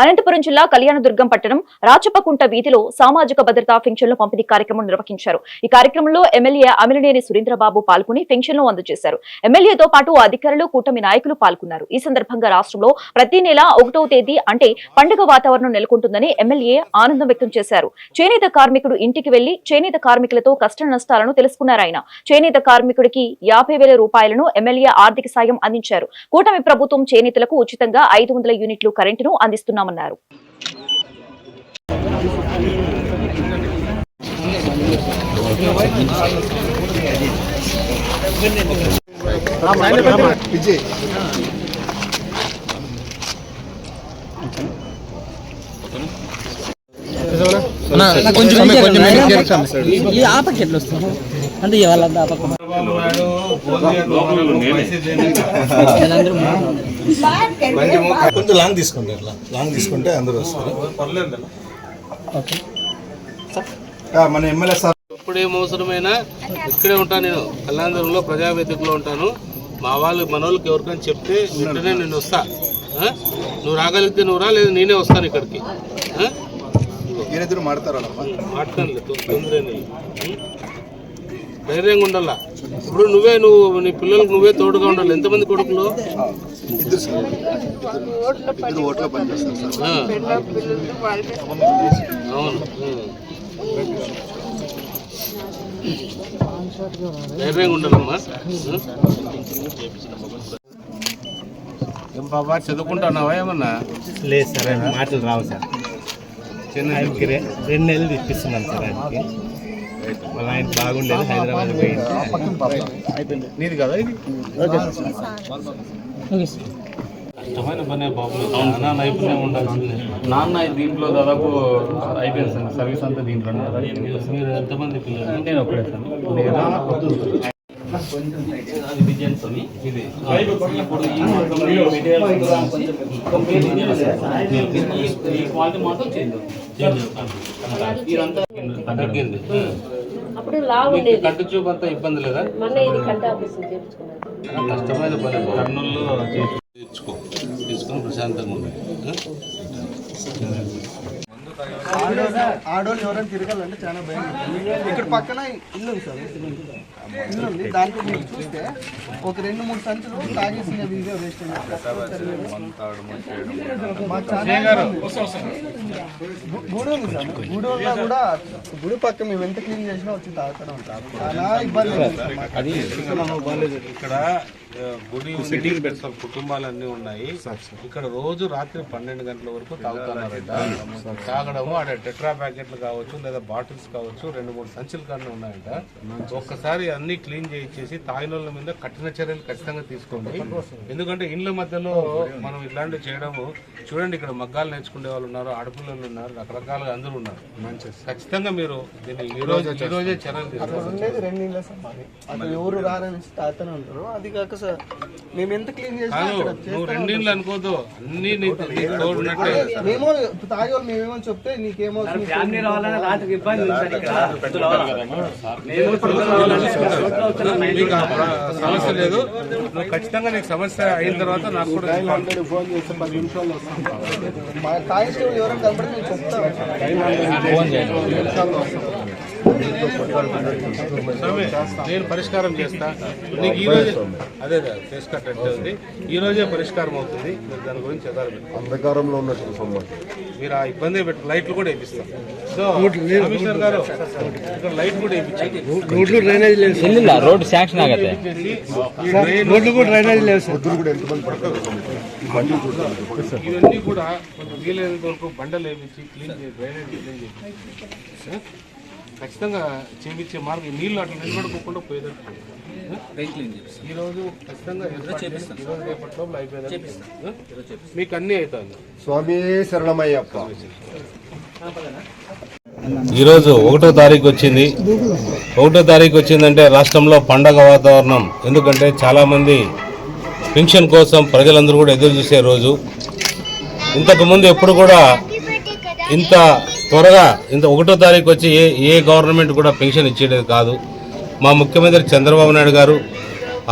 అనంతపురం జిల్లా కళ్యాణదుర్గం పట్టణం రాచపకుంట వీధిలో సామాజిక భద్రతా ఫెన్షన్ల పంపిణీ కార్యక్రమం నిర్వహించారు. ఈ కార్యక్రమంలో ఎమ్మెల్యే అమిలినేని సురేంద్రబాబు పాల్గొని ఫెన్షన్లు అందజేశారు. ఎమ్మెల్యేతో పాటు అధికారులు కూటమి నాయకులు పాల్గొన్నారు. ఈ సందర్భంగా రాష్ట్రంలో ప్రతి నెల ఒకటవ తేదీ అంటే పండుగ వాతావరణం నెలకొంటుందని ఎమ్మెల్యే ఆనందం వ్యక్తం చేశారు. చేనేత కార్మికుడు ఇంటికి వెళ్ళి చేనేత కార్మికులతో కష్ట నష్టాలను తెలుసుకున్నారు ఆయన. చేనేత కార్మికుడికి యాభై వేల రూపాయలను ఎమ్మెల్యే ఆర్థిక సాయం అందించారు. కూటమి ప్రభుత్వం చేనేతలకు ఉచితంగా ఐదు వందల యూనిట్లు కరెంటును అందిస్తున్నామన్నారు విజయ్ కొంచెం ఈ ఆపకి ఎట్లా వస్తుంది? అంటే ఆపక కొంచెం లాంగ్ తీసుకోండి అట్లా లాంగ్ తీసుకుంటే అందరూ వస్తారు. ఓకే. ఆ, మన ఎమ్మెల్యే సార్. ఎప్పుడు ఏం అవసరమైనా ఇక్కడే ఉంటాను నేను. కళ్యాణదుర్గంలో ప్రజావేదికలో ఉంటాను. మా వాళ్ళు మన వాళ్ళకి ఎవరికైనా చెప్తే వెంటనే నేను వస్తా? నువ్వు రాగలిగితే నువ్వు రా లేదా నేనే వస్తాను ఇక్కడికి. మాడతారా మాట్లాడలేదు తొందర? ధైర్యంగా ఉండాలా? ఇప్పుడు నువ్వే నువ్వు నీ పిల్లలకు నువ్వే తోడుగా ఉండాలి. ఎంతమంది కొడుకులు. అవును. ధైర్యంగా ఉండాలమ్మా? ఏం బాబా చదువుకుంటున్నావా ఏమన్నా? లేదు సార్ మాటలు రావు సార్. చిన్న రెండు నెలలు ఇప్పిస్తున్నాను సార్ ఆయనకి. ఆయన బాగుండేది హైదరాబాద్ పోయింటే నీది కదా ఇది ఓకే సార్ కష్టమైన పనే బాబు చాలా నైపుణ్యం ఉండాల్సిందే నాన్న దీంట్లో దాదాపు అయిపోయింది సార్ సర్వీస్ అంతా దీంట్లోనే మీరు ఎంతమంది పిల్లలు నేను ఒక్కడే సార్ ఇప్పుడు ఈ కంప్లీట్ ఈ క్వాలిటీ మాత్రం చేంజ్ చేంజ్ ఇదంతా తగ్గింది అప్పుడు మీకు ఉండేది. కంటి చూపు అంతా ఇబ్బంది లేదా? మొన్న ఇది కంటి ఆపరేషన్ చేయించుకున్నాను. కష్టమైన పని చేసి తీర్చుకో తీసుకొని ప్రశాంతంగా ఉండాలి ఆడోళ్ళు ఎవరైనా తిరగాలంటే చాలా భయం. ఇక్కడ పక్కన ఇల్లు ఉంది సార్. ఇల్లు ఉంది. దాంట్లో మీరు చూస్తే ఒక రెండు మూడు సంచులు తాగేసిన వీడియో వేస్ట్ గుడి ఉంది సార్. గుడి ఉన్నా కూడా గుడి పక్క మేము ఎంత క్లీన్ చేసినా వచ్చి తాగుతూనే ఉంటారు చాలా ఇబ్బంది. ఇక్కడ గుడి ఉంది, అసలు కుటుంబాలన్నీ ఉన్నాయి. ఇక్కడ రోజు రాత్రి పన్నెండు గంటల వరకు తాగుతున్నారంట. తాగడము ఆడ టెట్రా ప్యాకెట్లు కావచ్చు లేదా బాటిల్స్ కావచ్చు రెండు మూడు సంచులు కానీ ఉన్నాయంట. ఒక్కసారి అన్ని క్లీన్ చేయించేసి తాగిన వాళ్ళ మీద కఠిన చర్యలు ఖచ్చితంగా తీసుకోండి. ఎందుకంటే ఇండ్ల మధ్యలో మనం ఇట్లాంటివి చేయడము చూడండి ఇక్కడ మగ్గాలు నేర్చుకునే వాళ్ళు ఉన్నారు ఆడపిల్లలు ఉన్నారు రకరకాలుగా అందరూ ఉన్నారు. ఖచ్చితంగా మీరు దీన్ని ఈ రోజు ఈ రోజే చర్యలు అది కాక సార్ మేము ఎంత క్లీన్ అక్కడ నువ్వు అనుకోదు అన్ని నీకు తాగే వాళ్ళు మేమేమో చెప్తే నీకేమో నీకు ఆ ప్ర- సమస్య లేదు. ఖచ్చితంగా నీకు సమస్య అయిన తర్వాత నాకు కూడా. ఫోన్ చేస్తే పది నిమిషాల్లో వస్తాం. మా కానిస్టేబుల్ ఎవరైనా కనబడితే నేను చెప్తాను. నేను పరిష్కారం చేస్తా. నీకు రోజే అదే ఫేస్ కట్ అంటే ఈరోజే పరిష్కారం అవుతుంది. మీరు దాని గురించి ఎదారు అంధకారంలో ఉన్నట్టు సంబంధం మీరు ఆ ఇబ్బంది పెట్టి లైట్లు కూడా వేపిస్తాం. సో గారు ఇక్కడ లైట్ కూడా రోడ్లు డ్రైనేజ్ లేదు శాంక్షన్ ఆగతే. రోడ్లు కూడా డ్రైనేజ్ లేదు సార్. కూడా ఎంతమంది ఇవన్నీ కూడా వీలైనంత వరకు బండలు వేయించి క్లీన్ చేసి డ్రైనేజ్ క్లీన్ చేసి. ఖచ్చితంగా చేయించే మార్గం నీళ్ళు అట్లా నిలబడుకోకుండా పోయేటట్టు ఆ? ఈ రోజు ఖచ్చితంగా రేపటి లోపల? మీకు అన్నీ స్వామి శరణమయ్యప్ప. ఈరోజు ఒకటో తారీఖు వచ్చింది. ఒకటో తారీఖు వచ్చిందంటే రాష్ట్రంలో పండగ వాతావరణం. ఎందుకంటే చాలామంది పెన్షన్ కోసం ప్రజలందరూ కూడా ఎదురు చూసే రోజు. ఇంతకుముందు ఎప్పుడు కూడా ఇంత త్వరగా ఇంత ఒకటో తారీఖు వచ్చి ఏ ఏ గవర్నమెంట్ కూడా పెన్షన్ ఇచ్చేది కాదు. మా ముఖ్యమంత్రి చంద్రబాబు నాయుడు గారు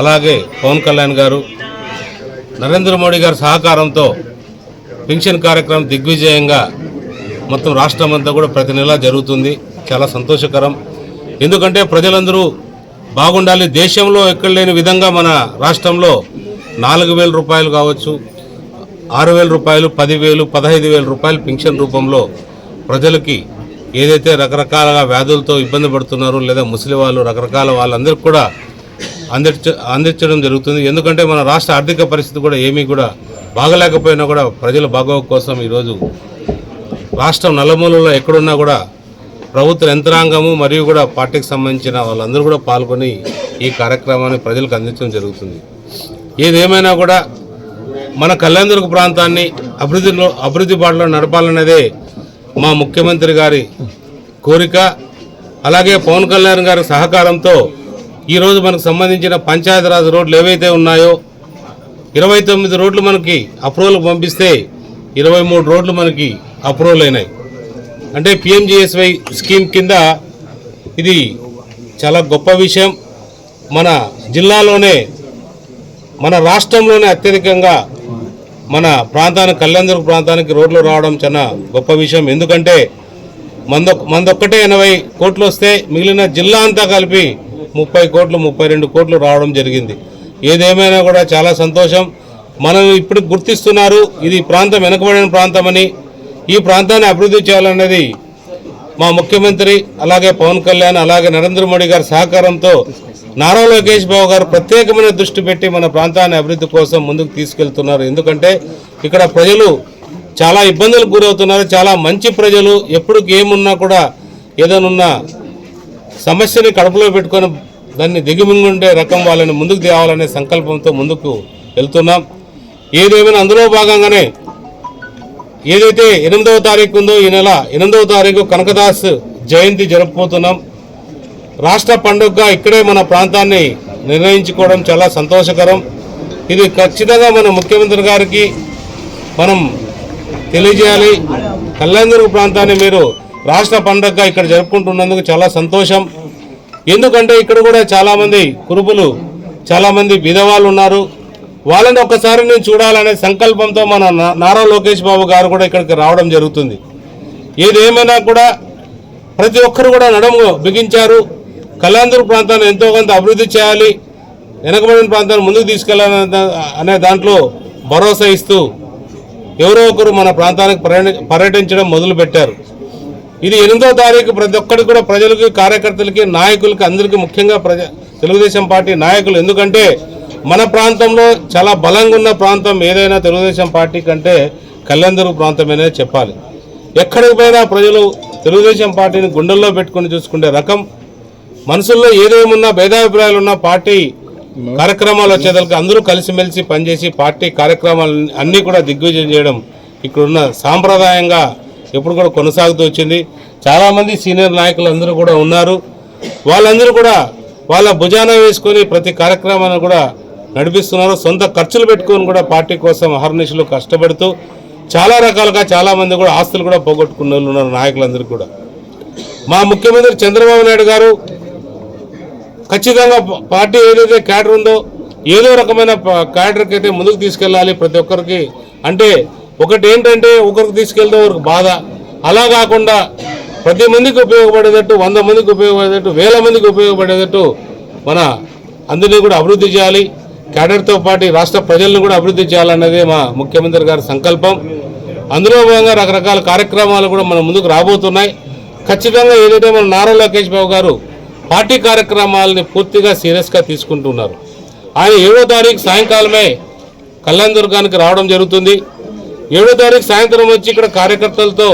అలాగే పవన్ కళ్యాణ్ గారు నరేంద్ర మోడీ గారి సహకారంతో పెన్షన్ కార్యక్రమం దిగ్విజయంగా మొత్తం రాష్ట్రం అంతా కూడా ప్రతి నెల జరుగుతుంది. చాలా సంతోషకరం. ఎందుకంటే ప్రజలందరూ బాగుండాలి. దేశంలో ఎక్కడ లేని విధంగా మన రాష్ట్రంలో నాలుగు వేల రూపాయలు కావచ్చు ఆరు వేల రూపాయలు పదివేలు పదహైదు వేల రూపాయలు పెన్షన్ రూపంలో ప్రజలకి ఏదైతే రకరకాలుగా వ్యాధులతో ఇబ్బంది పడుతున్నారో లేదా ముసలి వాళ్ళు రకరకాల వాళ్ళందరికీ కూడా అందించ అందించడం జరుగుతుంది. ఎందుకంటే మన రాష్ట్ర ఆర్థిక పరిస్థితి కూడా ఏమీ కూడా బాగలేకపోయినా కూడా ప్రజల బాగోగు కోసం ఈరోజు రాష్ట్రం నల్లమూలలో ఎక్కడున్నా కూడా ప్రభుత్వ యంత్రాంగము మరియు కూడా పార్టీకి సంబంధించిన వాళ్ళందరూ కూడా పాల్గొని ఈ కార్యక్రమాన్ని ప్రజలకు అందించడం జరుగుతుంది. ఏదేమైనా కూడా మన కళ్యాణ ప్రాంతాన్ని అభివృద్ధిలో అభివృద్ధి బాటలో నడపాలన్నదే మా ముఖ్యమంత్రి గారి కోరిక అలాగే పవన్ కళ్యాణ్ గారి సహకారంతో ఈరోజు మనకు సంబంధించిన పంచాయతీరాజ్ రోడ్లు ఏవైతే ఉన్నాయో ఇరవై తొమ్మిది రోడ్లు మనకి అప్రూవల్ పంపిస్తే ఇరవై మూడు రోడ్లు మనకి అప్రూవల్ అయినాయి. అంటే పిఎంజిఎస్వై స్కీమ్ కింద ఇది చాలా గొప్ప విషయం. మన జిల్లాలోనే మన రాష్ట్రంలోనే అత్యధికంగా మన ప్రాంతానికి కళ్యాణదుర్గ ప్రాంతానికి రోడ్లు రావడం చాలా గొప్ప విషయం. ఎందుకంటే మందొ మందొక్కటే ఎనభై కోట్లు వస్తే మిగిలిన జిల్లా అంతా కలిపి ముప్పై కోట్లు ముప్పై రెండు కోట్లు రావడం జరిగింది. ఏదేమైనా కూడా చాలా సంతోషం. మనం ఇప్పుడు గుర్తిస్తున్నారు. ఇది ప్రాంతం వెనుకబడిన ప్రాంతమని ఈ ప్రాంతాన్ని అభివృద్ధి చేయాలనేది మా ముఖ్యమంత్రి అలాగే పవన్ కళ్యాణ్ అలాగే నరేంద్ర మోడీ గారి సహకారంతో నారా లోకేష్ బాబు గారు ప్రత్యేకమైన దృష్టి పెట్టి మన ప్రాంతాన్ని అభివృద్ధి కోసం ముందుకు తీసుకెళ్తున్నారు. ఎందుకంటే ఇక్కడ ప్రజలు చాలా ఇబ్బందులకు గురవుతున్నారు. చాలా మంచి ప్రజలు ఎప్పుడు ఏమున్నా కూడా ఏదైనా సమస్యని కడుపులో పెట్టుకొని దాన్ని దిగుమింగుండే రకం వాళ్ళని ముందుకు తేవాలనే సంకల్పంతో ముందుకు వెళ్తున్నాం. ఏదేమైనా అందులో భాగంగానే ఏదైతే ఎనిమిదవ తారీఖు ఉందో ఈ నెల ఎనిమిదవ తారీఖు కనకదాస్ జయంతి జరుపుకుంటున్నాం రాష్ట్ర పండుగగా ఇక్కడే మన ప్రాంతాన్ని నిర్ణయించుకోవడం చాలా సంతోషకరం. ఇది ఖచ్చితంగా మన ముఖ్యమంత్రి గారికి మనం తెలియజేయాలి. కళ్యాణదుర్గ ప్రాంతాన్ని మీరు రాష్ట్ర పండుగగా ఇక్కడ జరుపుకుంటున్నందుకు చాలా సంతోషం. ఎందుకంటే ఇక్కడ కూడా చాలామంది కురుపులు చాలామంది విధవాళ్ళు ఉన్నారు. వాళ్ళని ఒక్కసారి నేను చూడాలనే సంకల్పంతో మన నా- నారా లోకేష్ బాబు గారు కూడా ఇక్కడికి రావడం జరుగుతుంది. ఏదేమైనా కూడా ప్రతి ఒక్కరు కూడా నడము బిగించారు. కళ్యాణదుర్గ ప్రాంతాన్ని ఎంతో కొంత అభివృద్ధి చేయాలి. వెనకబడిన ప్రాంతాన్ని ముందుకు తీసుకెళ్ళాలనే అనే దాంట్లో భరోసా ఇస్తూ ఎవరో ఒకరు మన ప్రాంతానికి పర్యటించడం మొదలుపెట్టారు. ఇది ఎనిమిదో తారీఖు ప్రతి ఒక్కరికి కూడా ప్రజలకి కార్యకర్తలకి నాయకులకి అందరికీ ముఖ్యంగా ప్రజ తెలుగుదేశం పార్టీ నాయకులు. ఎందుకంటే మన ప్రాంతంలో చాలా బలంగా ఉన్న ప్రాంతం ఏదైనా తెలుగుదేశం పార్టీ కంటే కళ్యాణదుర్గ ప్రాంతమేనే చెప్పాలి. ఎక్కడికి పోయినా ప్రజలు తెలుగుదేశం పార్టీని గుండెల్లో పెట్టుకొని చూసుకునే రకం. మనసుల్లో ఏదేమున్నా భేదాభిప్రాయాలు ఉన్న పార్టీ కార్యక్రమాలు వచ్చేదానికి అందరూ కలిసిమెలిసి పనిచేసి పార్టీ కార్యక్రమాలు అన్నీ కూడా దిగ్విజయం చేయడం ఇక్కడున్న సాంప్రదాయంగా ఎప్పుడు కూడా కొనసాగుతూ వచ్చింది. చాలామంది సీనియర్ నాయకులు అందరూ కూడా ఉన్నారు. వాళ్ళందరూ కూడా వాళ్ళ భుజాన వేసుకొని ప్రతి కార్యక్రమాన్ని కూడా నడిపిస్తున్నారు సొంత ఖర్చులు పెట్టుకొని కూడా పార్టీ కోసం అహర్నిశలు కష్టపడుతూ చాలా రకాలుగా చాలామంది కూడా ఆస్తులు కూడా పోగొట్టుకున్న వాళ్ళు ఉన్నారు నాయకులందరూ కూడా. మా ముఖ్యమంత్రి చంద్రబాబు నాయుడు గారు ఖచ్చితంగా పార్టీ ఏదైతే క్యాడర్ ఉందో ఏదో రకమైన క్యాడర్కి అయితే ముందుకు తీసుకెళ్ళాలి ప్రతి ఒక్కరికి. అంటే ఒకటి ఏంటంటే ఒకరికి తీసుకెళ్తే ఒకరికి బాధ. అలా కాకుండా ప్రతి మందికి ఉపయోగపడేటట్టు వంద మందికి ఉపయోగపడేటట్టు వేల మందికి ఉపయోగపడేటట్టు మన అందరినీ కూడా అభివృద్ధి చేయాలి. క్యాడర్తో పాటు రాష్ట్ర ప్రజలను కూడా అభివృద్ధి చేయాలన్నదే మా ముఖ్యమంత్రి గారి సంకల్పం. అందులో భాగంగా రకరకాల కార్యక్రమాలు కూడా మన ముందుకు రాబోతున్నాయి. ఖచ్చితంగా ఏదైతే మన నారా లోకేష్ బాబు గారు పార్టీ కార్యక్రమాలని పూర్తిగా సీరియస్గా తీసుకుంటున్నారు. ఆయన ఏడో తారీఖు సాయంకాలమే కళ్యాణదుర్గానికి రావడం జరుగుతుంది. ఏడో తారీఖు సాయంత్రం వచ్చి ఇక్కడ కార్యకర్తలతో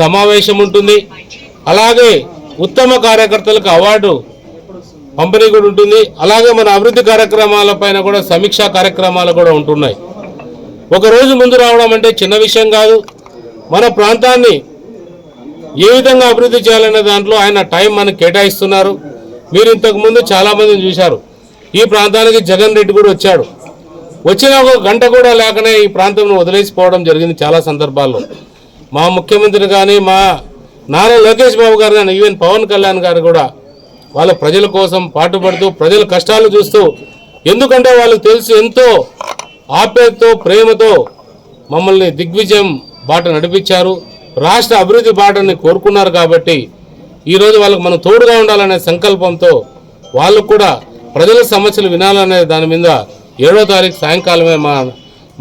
సమావేశం ఉంటుంది. అలాగే ఉత్తమ కార్యకర్తలకు అవార్డు పంపిణీ కూడా ఉంటుంది. అలాగే మన అభివృద్ధి కార్యక్రమాలపైన కూడా సమీక్షా కార్యక్రమాలు కూడా ఉంటున్నాయి. ఒకరోజు ముందు రావడం అంటే చిన్న విషయం కాదు. మన ప్రాంతాన్ని ఏ విధంగా అభివృద్ధి చేయాలనే దాంట్లో ఆయన టైం మనకు కేటాయిస్తున్నారు. మీరు ఇంతకు ముందు చూశారు. ఈ ప్రాంతానికి జగన్ రెడ్డి కూడా వచ్చాడు. వచ్చిన ఒక గంట కూడా లేకనే ఈ ప్రాంతంలో వదిలేసిపోవడం జరిగింది చాలా సందర్భాల్లో. మా ముఖ్యమంత్రి కానీ మా నారా లోకేష్ బాబు గారు కానీ ఈవెన్ పవన్ కళ్యాణ్ గారు కూడా వాళ్ళ ప్రజల కోసం పాటుపడుతూ ప్రజల కష్టాలు చూస్తూ ఎందుకంటే వాళ్ళకి తెలుసు ఎంతో ఆప్యాయతతో ప్రేమతో మమ్మల్ని దిగ్విజయం బాట నడిపించారు. రాష్ట్ర అభివృద్ధి బాటని కోరుకున్నారు కాబట్టి ఈరోజు వాళ్ళకి మనం తోడుగా ఉండాలనే సంకల్పంతో వాళ్ళు కూడా ప్రజల సమస్యలు వినాలనే దాని మీద ఏడో తారీఖు సాయంకాలమే మా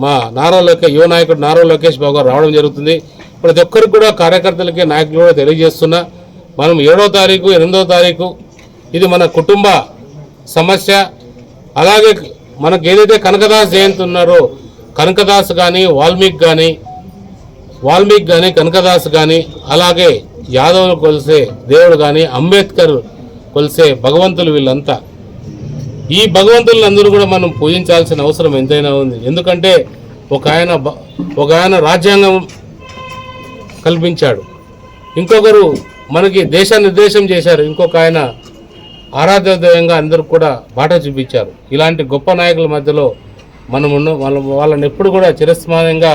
మా నారా లోకే యువ నాయకుడు నారా లోకేష్ బాబు గారు రావడం జరుగుతుంది. ప్రతి ఒక్కరికి కూడా కార్యకర్తలకి నాయకులు కూడా తెలియజేస్తున్నా. మనం ఏడో తారీఖు ఎనిమిదో తారీఖు ఇది మన కుటుంబ సమస్య. అలాగే మనకు ఏదైతే కనకదాస్ జయంతి ఉన్నారో కనకదాస్ కానీ వాల్మీకి కానీ వాల్మీకి కానీ కనకదాస్ కానీ అలాగే యాదవులు కొలిసే దేవుడు కానీ అంబేద్కర్ కొలిసే భగవంతులు వీళ్ళంతా. ఈ భగవంతులందరూ కూడా మనం పూజించాల్సిన అవసరం ఎంతైనా ఉంది. ఎందుకంటే ఒక ఆయన ఒక ఆయన రాజ్యాంగం కల్పించాడు. ఇంకొకరు మనకి దేశ నిర్దేశం చేశారు. ఇంకొక ఆయన ఆరాధ్యదయంగా అందరూ కూడా బాట చూపించారు. ఇలాంటి గొప్ప నాయకుల మధ్యలో మనం ఉన్న వాళ్ళ వాళ్ళని ఎప్పుడు కూడా చిరస్మరణంగా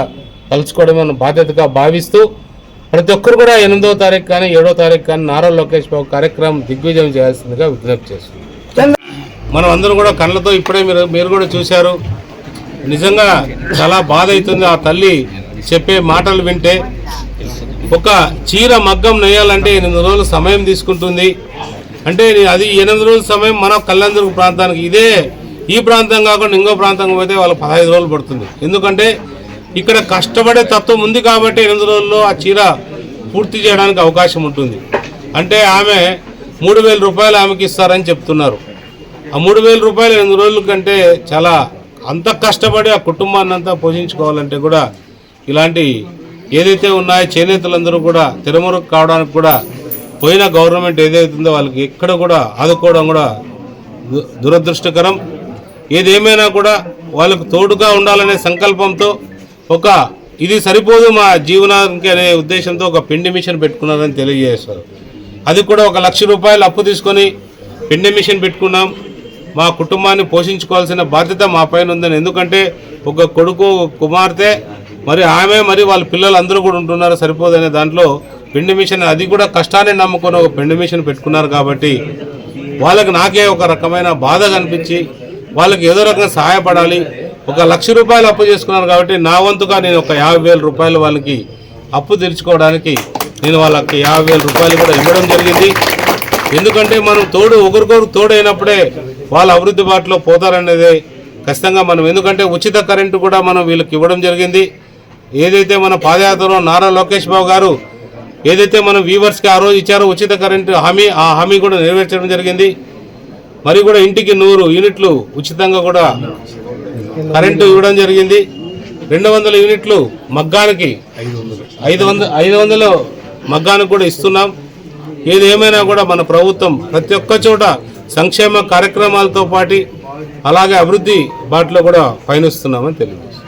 తలుచుకోవడం మన బాధ్యతగా భావిస్తూ ప్రతి ఒక్కరు కూడా ఎనిమిదో తారీఖు కానీ ఏడో తారీఖు కానీ నారా లోకేష్ బాబు కార్యక్రమం దిగ్విజయం చేయాల్సిందిగా విజ్ఞప్తి చేస్తుంది మనం అందరం కూడా కళ్ళతో ఇప్పుడే మీరు మీరు కూడా చూశారు. నిజంగా చాలా బాధ అవుతుంది ఆ తల్లి చెప్పే మాటలు వింటే. ఒక చీర మగ్గం నేయాలంటే ఎనిమిది రోజులు సమయం తీసుకుంటుంది. అంటే అది ఎనిమిది రోజుల సమయం మన కళ్యాణదుర్గ ప్రాంతానికి. ఇదే ఈ ప్రాంతం కాకుండా ఇంకో ప్రాంతం పోతే వాళ్ళకి పదహైదు రోజులు పడుతుంది. ఎందుకంటే ఇక్కడ కష్టపడే తత్వం ఉంది కాబట్టి ఎనిమిది రోజుల్లో ఆ చీర పూర్తి చేయడానికి అవకాశం ఉంటుంది. అంటే ఆమె మూడు వేల రూపాయలు ఆమెకి ఇస్తారని చెప్తున్నారు. ఆ మూడు వేల రూపాయలు ఎనిమిది రోజుల కంటే చాలా అంత కష్టపడి ఆ కుటుంబాన్ని అంతా పోషించుకోవాలంటే కూడా ఇలాంటి ఏదైతే ఉన్నాయో చేనేతలందరూ కూడా తిరుమలకు కావడానికి కూడా పోయిన గవర్నమెంట్ ఏదైతుందో వాళ్ళకి ఎక్కడ కూడా ఆదుకోవడం కూడా దు- దురదృష్టకరం. ఏదేమైనా కూడా వాళ్ళకు తోడుగా ఉండాలనే సంకల్పంతో ఒక ఇది సరిపోదు మా జీవనానికి అనే ఉద్దేశంతో ఒక పిండి మిషన్ పెట్టుకున్నారని తెలియజేస్తారు అది కూడా ఒక లక్ష రూపాయలు అప్పు తీసుకొని పిండి మిషన్ పెట్టుకున్నాం. మా కుటుంబాన్ని పోషించుకోవాల్సిన బాధ్యత మా పైన ఉందని. ఎందుకంటే ఒక కొడుకు ఒక కుమార్తె మరి ఆమె మరి వాళ్ళ పిల్లలు అందరూ కూడా ఉంటున్నారు సరిపోదనే దాంట్లో పిండి మిషన్ అది కూడా కష్టాన్ని నమ్ముకొని ఒక పిండి మిషన్ పెట్టుకున్నారు కాబట్టి వాళ్ళకి నాకే ఒక రకమైన బాధ కనిపించి వాళ్ళకి ఏదో రకంగా సహాయపడాలి. ఒక లక్ష రూపాయలు అప్పు చేసుకున్నారు కాబట్టి నా వంతుగా నేను ఒక యాభై వేల రూపాయలు వాళ్ళకి అప్పు తీర్చుకోవడానికి నేను వాళ్ళకి యాభై వేల రూపాయలు కూడా ఇవ్వడం జరిగింది. ఎందుకంటే మనం తోడు ఒకరికొకరు తోడైనప్పుడే వాళ్ళ అభివృద్ధి బాటలో పోతారనేది ఖచ్చితంగా మనం. ఎందుకంటే ఉచిత కరెంటు కూడా మనం వీళ్ళకి ఇవ్వడం జరిగింది. ఏదైతే మన పాదయాత్రలో నారా లోకేష్ బాబు గారు ఏదైతే మనం వీవర్స్కి ఆ రోజు ఇచ్చారో ఉచిత కరెంటు హామీ ఆ హామీ కూడా నెరవేర్చడం జరిగింది. మరి కూడా ఇంటికి నూరు యూనిట్లు ఉచితంగా కూడా కరెంటు ఇవ్వడం జరిగింది. రెండు వందల యూనిట్లు మగ్గానికి ఐదు వందల ఐదు వందలు మగ్గానికి కూడా ఇస్తున్నాం. ఏది ఏమైనా కూడా మన ప్రభుత్వం ప్రతి ఒక్క చోట సంక్షేమ కార్యక్రమాలతో పాటు అలాగే అభివృద్ధి బాటలో కూడా పయనిస్తున్నామని తెలియజేస్తాం